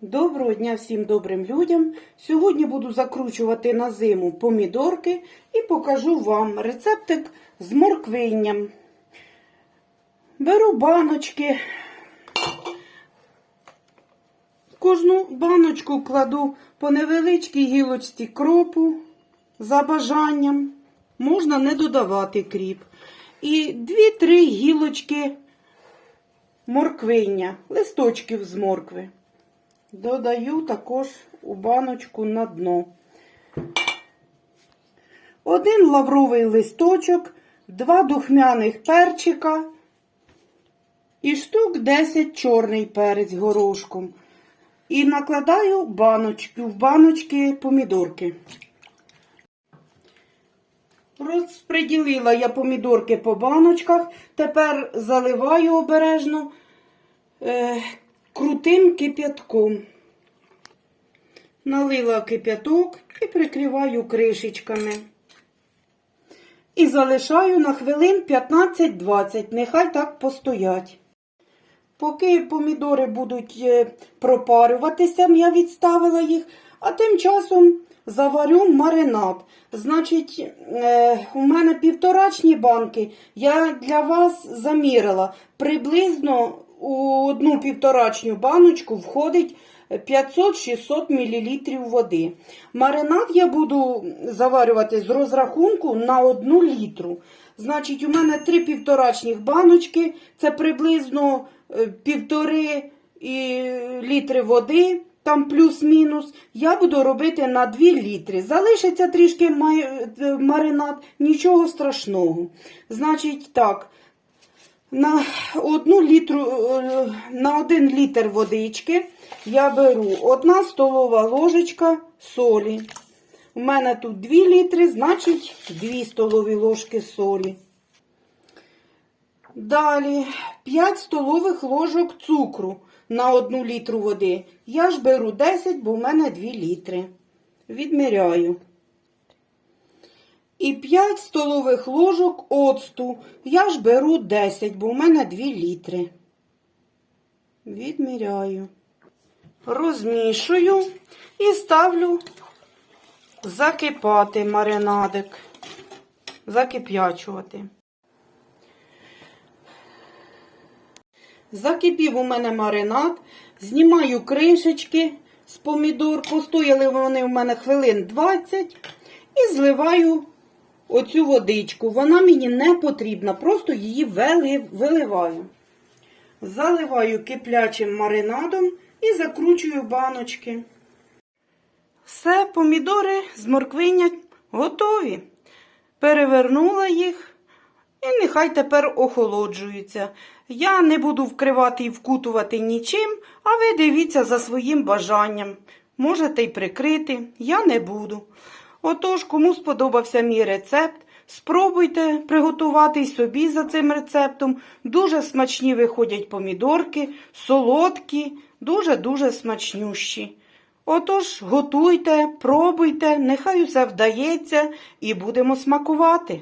Доброго дня всім добрим людям. Сьогодні буду закручувати на зиму помідорки і покажу вам рецептик з морквинням. Беру баночки. Кожну баночку кладу по невеличкій гілочці кропу за бажанням. Можна не додавати кріп. І 2-3 гілочки морквиння, листочків з моркви. Додаю також у баночку на дно. Один лавровий листочок, два духмяних перчика і штук 10 чорний перець горошком. І накладаю баночки, в баночки помідорки. Розподілила я помідорки по баночках. Тепер заливаю обережно е, крутим кип'ятком. Налила кип'яток і прикриваю кришечками. І залишаю на хвилин 15-20, нехай так постоять. Поки помідори будуть е, пропарюватися, я відставила їх, а тим часом заварю маринад. Значить, е, у мене півторачні банки, я для вас замірила. Приблизно у одну півторачню баночку входить 500-600 мл води. Маринад я буду заварювати з розрахунку на 1 літру. Значить, у мене три півторачних баночки, це приблизно е, півтори літри води, там плюс-мінус. Я буду робити на 2 літри. Залишиться трішки е, маринад, нічого страшного. Значить, так. На одну літру, е, на один літр водички я беру одна столова ложечка солі. У мене тут 2 літри, значить 2 столові ложки солі. Далі 5 столових ложок цукру на 1 літру води. Я ж беру 10, бо в мене 2 літри. Відміряю. І 5 столових ложок оцту. Я ж беру 10, бо в мене 2 літри. Відміряю. Розмішую і ставлю закипати маринадик. Закип'ячувати. Закипів у мене маринад, знімаю кришечки з помідор, постояли вони у мене хвилин 20 і зливаю оцю водичку. Вона мені не потрібна, просто її виливаю. Заливаю киплячим маринадом і закручую баночки. Все, помідори з морквиння готові. Перевернула їх. І нехай тепер охолоджуються. Я не буду вкривати і вкутувати нічим, а ви дивіться за своїм бажанням. Можете й прикрити, я не буду. Отож, кому сподобався мій рецепт, спробуйте приготувати й собі за цим рецептом. Дуже смачні виходять помідорки, солодкі, дуже-дуже смачнющі. Отож, готуйте, пробуйте, нехай усе вдається і будемо смакувати.